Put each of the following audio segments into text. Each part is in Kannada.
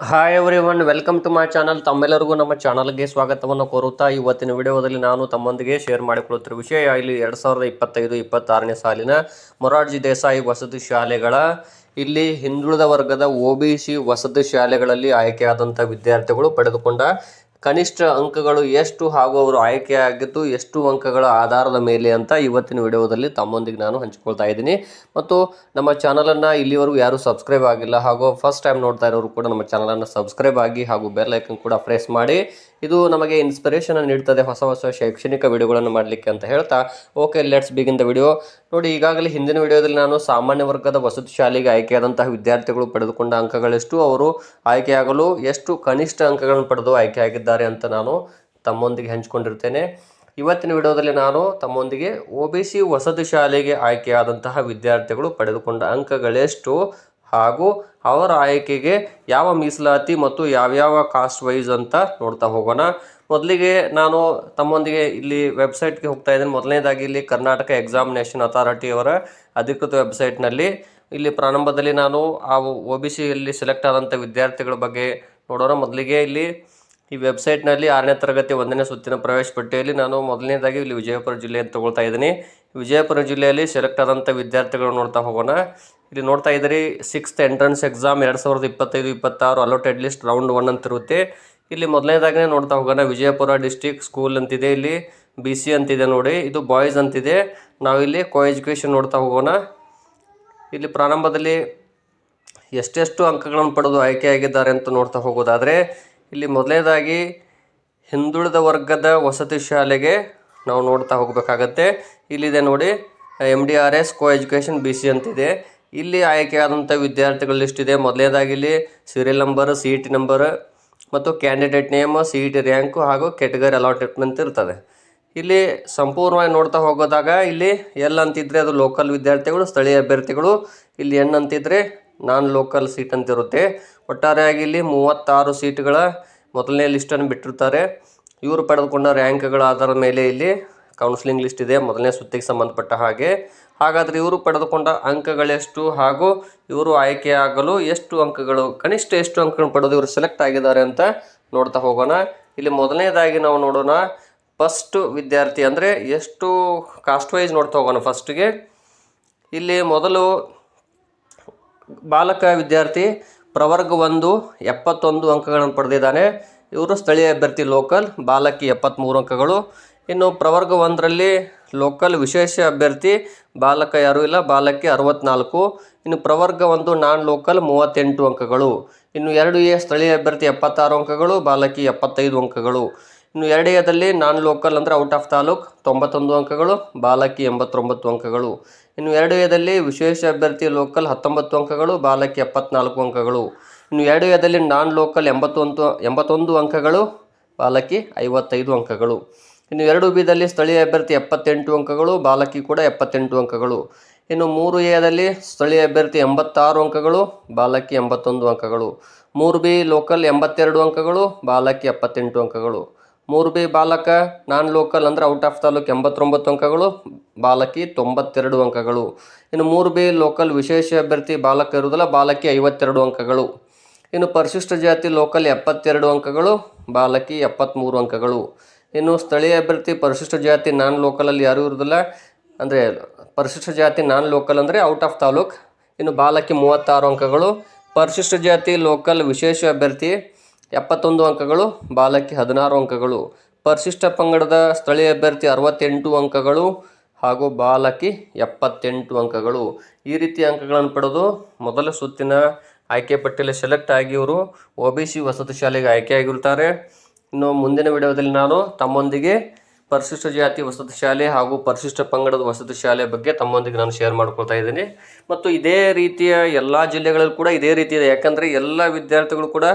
Hi everyone welcome to my channel ತಮ್ಮೆಲ್ಲರಿಗೂ ನಮ್ಮ ಚಾನಲ್ಗೆ ಸ್ವಾಗತವನ್ನು ಕೋರುತ್ತಾ ಇವತ್ತಿನ ವಿಡಿಯೋದಲ್ಲಿ ನಾನು ತಮ್ಮೊಂದಿಗೆ ಶೇರ್ ಮಾಡಿಕೊಳ್ಳುತ್ತಿರುವ ವಿಷಯ ಇಲ್ಲಿ ಎರಡು ಸಾವಿರದ ಇಪ್ಪತ್ತೈದು, ಇಪ್ಪತ್ತಾರನೇ ಸಾಲಿನ ಮೊರಾರ್ಜಿ ದೇಸಾಯಿ ವಸತಿ ಶಾಲೆಗಳ ಇಲ್ಲಿ ಹಿಂದುಳಿದ ವರ್ಗದ ಒ ಬಿ ಸಿ ವಸತಿ ಶಾಲೆಗಳಲ್ಲಿ ಆಯ್ಕೆಯಾದಂಥ ವಿದ್ಯಾರ್ಥಿಗಳು ಪಡೆದುಕೊಂಡ ಕನಿಷ್ಠ ಅಂಕಗಳು ಎಷ್ಟು ಹಾಗೂ ಅವರು ಆಯ್ಕೆಯಾಗಿದ್ದು ಎಷ್ಟು ಅಂಕಗಳ ಆಧಾರದ ಮೇಲೆ ಅಂತ ಇವತ್ತಿನ ವಿಡಿಯೋದಲ್ಲಿ ತಮ್ಮೊಂದಿಗೆ ನಾನು ಹಂಚಿಕೊಳ್ತಾ ಇದ್ದೀನಿ. ಮತ್ತು ನಮ್ಮ ಚಾನಲನ್ನು ಇಲ್ಲಿವರೆಗೂ ಯಾರು ಸಬ್ಸ್ಕ್ರೈಬ್ ಆಗಿಲ್ಲ ಹಾಗೂ ಫಸ್ಟ್ ಟೈಮ್ ನೋಡ್ತಾ ಇರೋರು ಕೂಡ ನಮ್ಮ ಚಾನಲನ್ನು ಸಬ್ಸ್ಕ್ರೈಬ್ ಆಗಿ ಹಾಗೂ ಬೆಲ್ ಐಕನ್ ಕೂಡ ಪ್ರೆಸ್ ಮಾಡಿ. ಇದು ನಮಗೆ ಇನ್ಸ್ಪಿರೇಷನ್ ನೀಡ್ತದೆ ಹೊಸ ಹೊಸ ಶೈಕ್ಷಣಿಕ ವಿಡಿಯೋಗಳನ್ನು ಮಾಡಲಿಕ್ಕೆ ಅಂತ ಹೇಳ್ತಾ. Okay let's begin the video ನೋಡಿ, ಈಗಾಗಲೇ ಹಿಂದಿನ ವಿಡಿಯೋದಲ್ಲಿ ನಾನು ಸಾಮಾನ್ಯ ವರ್ಗದ ವಸತಿ ಶಾಲೆಗೆ ಆಯ್ಕೆಯಾದಂತಹ ವಿದ್ಯಾರ್ಥಿಗಳು ಪಡೆದುಕೊಂಡ ಅಂಕಗಳೆಷ್ಟು, ಅವರು ಆಯ್ಕೆಯಾಗಲು ಎಷ್ಟು ಕನಿಷ್ಠ ಅಂಕಗಳನ್ನು ಪಡೆದು ಆಯ್ಕೆಯಾಗಿದ್ದಾರೆ ಅಂತ ನಾನು ತಮ್ಮೊಂದಿಗೆ ಹಂಚಿಕೊಂಡಿರ್ತೇನೆ. ಇವತ್ತಿನ ವಿಡಿಯೋದಲ್ಲಿ ನಾನು ತಮ್ಮೊಂದಿಗೆ ಒ ಬಿ ಸಿ ವಸತಿ ಶಾಲೆಗೆ ಆಯ್ಕೆಯಾದಂತಹ ವಿದ್ಯಾರ್ಥಿಗಳು ಪಡೆದುಕೊಂಡ ಅಂಕಗಳೆಷ್ಟು ಹಾಗೂ ಅವರ ಆಯ್ಕೆಗೆ ಯಾವ ಮೀಸಲಾತಿ ಮತ್ತು ಯಾವ್ಯಾವ ಕಾಸ್ಟ್ ವೈಸ್ ಅಂತ ನೋಡ್ತಾ ಹೋಗೋಣ. ಮೊದಲಿಗೆ ನಾನು ತಮ್ಮೊಂದಿಗೆ ಇಲ್ಲಿ ವೆಬ್ಸೈಟ್ಗೆ ಹೋಗ್ತಾ ಇದ್ದೇನೆ. ಮೊದಲನೇದಾಗಿ ಇಲ್ಲಿ ಕರ್ನಾಟಕ ಎಕ್ಸಾಮಿನೇಷನ್ ಅಥಾರಿಟಿಯವರ ಅಧಿಕೃತ ವೆಬ್ಸೈಟ್ನಲ್ಲಿ ಇಲ್ಲಿ ಪ್ರಾರಂಭದಲ್ಲಿ ನಾನು ಆ ಒ ಬಿ ಸಿಯಲ್ಲಿ ಸೆಲೆಕ್ಟ್ ಆದಂಥ ವಿದ್ಯಾರ್ಥಿಗಳ ಬಗ್ಗೆ ನೋಡೋಣ. ಮೊದಲಿಗೆ ಇಲ್ಲಿ ಈ ವೆಬ್ಸೈಟ್ನಲ್ಲಿ ಆರನೇ ತರಗತಿ ಒಂದನೇ ಸುತ್ತಿನ ಪ್ರವೇಶ ಪಟ್ಟಿಯಲ್ಲಿ ನಾನು ಮೊದಲನೇದಾಗಿ ಇಲ್ಲಿ ವಿಜಯಪುರ ಜಿಲ್ಲೆಯನ್ನು ತಗೊಳ್ತಾ ಇದ್ದೀನಿ. ವಿಜಯಪುರ ಜಿಲ್ಲೆಯಲ್ಲಿ ಸೆಲೆಕ್ಟ್ ಆದಂಥ ವಿದ್ಯಾರ್ಥಿಗಳು ನೋಡ್ತಾ ಹೋಗೋಣ. ಇಲ್ಲಿ ನೋಡ್ತಾ ಇದ್ದೀರಿ ಸಿಕ್ಸ್ತ್ ಎಂಟ್ರೆನ್ಸ್ ಎಕ್ಸಾಮ್ ಎರಡು ಸಾವಿರದ ಇಪ್ಪತ್ತೈದು, ಇಪ್ಪತ್ತಾರು ಅಲೋಟೆಡ್ ಲಿಸ್ಟ್ ರೌಂಡ್ ಒನ್ ಅಂತ ಇರುತ್ತೆ. ಇಲ್ಲಿ ಮೊದಲನೇದಾಗನೇ ನೋಡ್ತಾ ಹೋಗೋಣ, ವಿಜಯಪುರ ಡಿಸ್ಟಿಕ್ ಸ್ಕೂಲ್ ಅಂತಿದೆ, ಇಲ್ಲಿ ಬಿ ಸಿ ಅಂತಿದೆ ನೋಡಿ, ಇದು ಬಾಯ್ಸ್ ಅಂತಿದೆ. ನಾವಿಲ್ಲಿ ಕೋ ಎಜುಕೇಷನ್ ನೋಡ್ತಾ ಹೋಗೋಣ. ಇಲ್ಲಿ ಪ್ರಾರಂಭದಲ್ಲಿ ಎಷ್ಟೆಷ್ಟು ಅಂಕಗಳನ್ನು ಪಡೆದು ಆಯ್ಕೆಯಾಗಿದ್ದಾರೆ ಅಂತ ನೋಡ್ತಾ ಹೋಗೋದಾದರೆ, ಇಲ್ಲಿ ಮೊದಲನೇದಾಗಿ ಹಿಂದುಳಿದ ವರ್ಗದ ವಸತಿ ಶಾಲೆಗೆ ನಾವು ನೋಡ್ತಾ ಹೋಗಬೇಕಾಗತ್ತೆ. ಇಲ್ಲಿದೆ ನೋಡಿ M D R S co education B C ಅಂತಿದೆ. ಇಲ್ಲಿ ಆಯ್ಕೆಯಾದಂಥ ವಿದ್ಯಾರ್ಥಿಗಳ ಲಿಸ್ಟ್ ಇದೆ. ಮೊದಲನೇದಾಗಿ ಇಲ್ಲಿ serial number C E T number ಮತ್ತು candidate name C E T rank ಹಾಗೂ ಕೆಟಗರಿ ಅಲಾಟ್ಮೆಂಟ್ ಇರ್ತದೆ. ಇಲ್ಲಿ ಸಂಪೂರ್ಣವಾಗಿ ನೋಡ್ತಾ ಹೋಗೋದಾಗ ಇಲ್ಲಿ ಎಲ್ ಅಂತಿದ್ರೆ ಅದು ಲೋಕಲ್ ವಿದ್ಯಾರ್ಥಿಗಳು, ಸ್ಥಳೀಯ ಅಭ್ಯರ್ಥಿಗಳು. ಇಲ್ಲಿ ಎನ್ ಅಂತಿದ್ರೆ ನಾನ್ ಲೋಕಲ್ ಸೀಟ್ ಅಂತ ಇರುತ್ತೆ ಒಟ್ಟಾರೆಯಾಗಿ ಇಲ್ಲಿ ಮೂವತ್ತಾರು ಸೀಟ್ಗಳ ಮೊದಲನೇ ಲಿಸ್ಟನ್ನು ಬಿಟ್ಟಿರ್ತಾರೆ. ಇವರು ಪಡೆದುಕೊಂಡ ರ್ಯಾಂಕ್ಗಳ ಆಧಾರದ ಮೇಲೆ ಇಲ್ಲಿ ಕೌನ್ಸಿಲಿಂಗ್ ಲಿಸ್ಟ್ ಇದೆ, ಮೊದಲನೇ ಸುತ್ತಿಗೆ ಸಂಬಂಧಪಟ್ಟ ಹಾಗೆ. ಹಾಗಾದರೆ ಇವರು ಪಡೆದುಕೊಂಡ ಅಂಕಗಳೆಷ್ಟು ಹಾಗೂ ಇವರು ಆಯ್ಕೆಯಾಗಲು ಎಷ್ಟು ಅಂಕಗಳು, ಕನಿಷ್ಠ ಎಷ್ಟು ಅಂಕಗಳನ್ನು ಪಡೆದು ಇವರು ಸೆಲೆಕ್ಟ್ ಆಗಿದ್ದಾರೆ ಅಂತ ನೋಡ್ತಾ ಹೋಗೋಣ. ಇಲ್ಲಿ ಮೊದಲನೇದಾಗಿ ನಾವು ನೋಡೋಣ. ಫಸ್ಟ್ ವಿದ್ಯಾರ್ಥಿ ಅಂದರೆ ಎಷ್ಟು ಕಾಸ್ಟ್ ವೈಸ್ ನೋಡ್ತಾ ಹೋಗೋಣ ಫಸ್ಟ್ಗೆ ಇಲ್ಲಿ ಮೊದಲು ಬಾಲಕ ವಿದ್ಯಾರ್ಥಿ ಪ್ರವರ್ಗ ಒಂದು, ಎಪ್ಪತ್ತೊಂದು ಅಂಕಗಳನ್ನು ಪಡೆದಿದ್ದಾನೆ. ಇವರು ಸ್ಥಳೀಯ ಅಭ್ಯರ್ಥಿ ಲೋಕಲ್ ಬಾಲಕಿ ಎಪ್ಪತ್ತ್ಮೂರು ಅಂಕಗಳು. ಇನ್ನು ಪ್ರವರ್ಗ ಒಂದರಲ್ಲಿ ಲೋಕಲ್ ವಿಶೇಷ ಅಭ್ಯರ್ಥಿ ಬಾಲಕ ಯಾರೂ ಇಲ್ಲ, ಬಾಲಕಿ ಅರವತ್ನಾಲ್ಕು. ಇನ್ನು ಪ್ರವರ್ಗ ಒಂದು ನಾನ್ ಲೋಕಲ್ ಮೂವತ್ತೆಂಟು ಅಂಕಗಳು. ಇನ್ನು ಎರಡು ಎ ಸ್ಥಳೀಯ ಅಭ್ಯರ್ಥಿ ಎಪ್ಪತ್ತಾರು ಅಂಕಗಳು, ಬಾಲಕಿ ಎಪ್ಪತ್ತೈದು ಅಂಕಗಳು. ಇನ್ನು ಎರಡು ಎದಲ್ಲಿ ನಾನ್ ಲೋಕಲ್ ಅಂದರೆ ಔಟ್ ಆಫ್ ತಾಲೂಕ್ ತೊಂಬತ್ತೊಂದು ಅಂಕಗಳು, ಬಾಲಕಿ ಎಂಬತ್ತೊಂಬತ್ತು ಅಂಕಗಳು. ಇನ್ನು ಎರಡು ಎದಲ್ಲಿ ವಿಶೇಷ ಅಭ್ಯರ್ಥಿ ಲೋಕಲ್ ಹತ್ತೊಂಬತ್ತು ಅಂಕಗಳು, ಬಾಲಕಿ ಎಪ್ಪತ್ನಾಲ್ಕು ಅಂಕಗಳು. ಇನ್ನು ಎರಡು ಎದಲ್ಲಿ ನಾನ್ ಲೋಕಲ್ ಎಂಬತ್ತೊಂದು ಎಂಬತ್ತೊಂದು ಅಂಕಗಳು, ಬಾಲಕಿ ಐವತ್ತೈದು ಅಂಕಗಳು. ಇನ್ನು ಎರಡು ಬಿದಲ್ಲಿ ಸ್ಥಳೀಯ ಅಭ್ಯರ್ಥಿ ಎಪ್ಪತ್ತೆಂಟು ಅಂಕಗಳು, ಬಾಲಕಿ ಕೂಡ ಎಪ್ಪತ್ತೆಂಟು ಅಂಕಗಳು. ಇನ್ನು ಮೂರು ಎದಲ್ಲಿ ಸ್ಥಳೀಯ ಅಭ್ಯರ್ಥಿ ಎಂಬತ್ತಾರು ಅಂಕಗಳು, ಬಾಲಕಿ ಎಂಬತ್ತೊಂದು ಅಂಕಗಳು. ಮೂರು ಬಿ ಲೋಕಲ್ ಎಂಬತ್ತೆರಡು ಅಂಕಗಳು, ಬಾಲಕಿ ಎಪ್ಪತ್ತೆಂಟು ಅಂಕಗಳು. ಮೂರು ಬಿ ಬಾಲಕ, ನಾನ್ ಲೋಕಲ್ ಅಂದರೆ ಔಟ್ ಆಫ್ ತಾಲೂಕು ಎಂಬತ್ತೊಂಬತ್ತು ಅಂಕಗಳು, ಬಾಲಕಿ ತೊಂಬತ್ತೆರಡು ಅಂಕಗಳು. ಇನ್ನು ಮೂರು ಬಿ ಲೋಕಲ್ ವಿಶೇಷ ಅಭ್ಯರ್ಥಿ ಬಾಲಕ ಇರುವುದಿಲ್ಲ, ಬಾಲಕಿ ಐವತ್ತೆರಡು ಅಂಕಗಳು. ಇನ್ನು ಪರಿಶಿಷ್ಟ ಜಾತಿ ಲೋಕಲ್ ಎಪ್ಪತ್ತೆರಡು ಅಂಕಗಳು, ಬಾಲಕಿ ಎಪ್ಪತ್ತ್ಮೂರು ಅಂಕಗಳು. ಇನ್ನು ಸ್ಥಳೀಯ ಅಭ್ಯರ್ಥಿ ಪರಿಶಿಷ್ಟ ಜಾತಿ ನಾನ್ ಲೋಕಲಲ್ಲಿ ಯಾರೂ ಇರೋದಿಲ್ಲ. ಅಂದರೆ ಪರಿಶಿಷ್ಟ ಜಾತಿ ನಾನ್ ಲೋಕಲ್ ಅಂದರೆ ಔಟ್ ಆಫ್ ತಾಲೂಕ್. ಇನ್ನು ಬಾಲಕಿ ಮೂವತ್ತಾರು ಅಂಕಗಳು, ಪರಿಶಿಷ್ಟ ಜಾತಿ ಲೋಕಲ್ ವಿಶೇಷ ಅಭ್ಯರ್ಥಿ ಎಪ್ಪತ್ತೊಂದು ಅಂಕಗಳು, ಬಾಲಕಿ ಹದಿನಾರು ಅಂಕಗಳು. ಪರಿಶಿಷ್ಟ ಪಂಗಡದ ಸ್ಥಳೀಯ ಅಭ್ಯರ್ಥಿ ಅರವತ್ತೆಂಟು ಅಂಕಗಳು ಹಾಗೂ ಬಾಲಕಿ ಎಪ್ಪತ್ತೆಂಟು ಅಂಕಗಳು. ಈ ರೀತಿ ಅಂಕಗಳನ್ನು ಪಡೆದು ಮೊದಲ ಸುತ್ತಿನ ಆಯ್ಕೆ ಪಟ್ಟಿಯಲ್ಲಿ ಸೆಲೆಕ್ಟ್ ಆಗಿ ಇವರು ಒ ಬಿ ಸಿ ವಸತಿ ಶಾಲೆಗೆ ಆಯ್ಕೆಯಾಗಿರ್ತಾರೆ ಇನ್ನು ಮುಂದಿನ ವಿಡಿಯೋದಲ್ಲಿ ನಾನು ತಮ್ಮೊಂದಿಗೆ ಪರಿಶಿಷ್ಟ ಜಾತಿ ವಸತಿ ಶಾಲೆ ಹಾಗೂ ಪರಿಶಿಷ್ಟ ಪಂಗಡದ ವಸತಿ ಶಾಲೆ ಬಗ್ಗೆ ತಮ್ಮೊಂದಿಗೆ ನಾನು ಶೇರ್ ಮಾಡ್ಕೊಳ್ತಾ ಇದ್ದೀನಿ. ಮತ್ತು ಇದೇ ರೀತಿಯ ಎಲ್ಲ ಜಿಲ್ಲೆಗಳಲ್ಲಿ ಕೂಡ ಇದೇ ರೀತಿ ಇದೆ. ಯಾಕಂದರೆ ಎಲ್ಲ ವಿದ್ಯಾರ್ಥಿಗಳು ಕೂಡ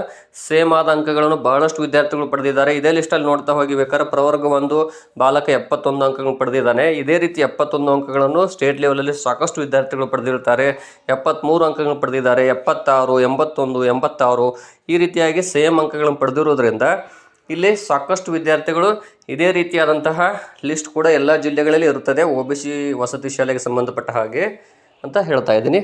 ಸೇಮ್ ಆದ ಅಂಕಗಳನ್ನು ಬಹಳಷ್ಟು ವಿದ್ಯಾರ್ಥಿಗಳು ಪಡೆದಿದ್ದಾರೆ. ಇದೇ ಲಿಸ್ಟಲ್ಲಿ ನೋಡ್ತಾ ಹೋಗಿ ಬೇಕಾದ್ರೆ ಪ್ರವರ್ಗ ಒಂದು, ಬಾಲಕ ಎಪ್ಪತ್ತೊಂದು ಅಂಕಗಳನ್ನು ಪಡೆದಿದ್ದಾನೆ. ಇದೇ ರೀತಿ ಎಪ್ಪತ್ತೊಂದು ಅಂಕಗಳನ್ನು ಸ್ಟೇಟ್ ಲೆವೆಲಲ್ಲಿ ಸಾಕಷ್ಟು ವಿದ್ಯಾರ್ಥಿಗಳು ಪಡೆದಿರ್ತಾರೆ ಎಪ್ಪತ್ತ್ಮೂರು ಅಂಕಗಳನ್ನು ಪಡೆದಿದ್ದಾರೆ. ಎಪ್ಪತ್ತಾರು, ಎಂಬತ್ತೊಂದು, ಎಂಬತ್ತಾರು ಈ ರೀತಿಯಾಗಿ ಸೇಮ್ ಅಂಕಗಳನ್ನು ಪಡೆದಿರೋದ್ರಿಂದ ಇಲ್ಲಿ ಸಾಕಷ್ಟು ವಿದ್ಯಾರ್ಥಿಗಳು ಇದೇ ರೀತಿಯಾದಂತಹ ಲಿಸ್ಟ್ ಕೂಡ ಎಲ್ಲ ಜಿಲ್ಲೆಗಳಲ್ಲಿ ಇರುತ್ತದೆ. ಒ ಬಿ ಸಿ ವಸತಿ ಶಾಲೆಗೆ ಸಂಬಂಧಪಟ್ಟ ಹಾಗೆ ಅಂತ ಹೇಳ್ತಾ ಇದ್ದೀನಿ.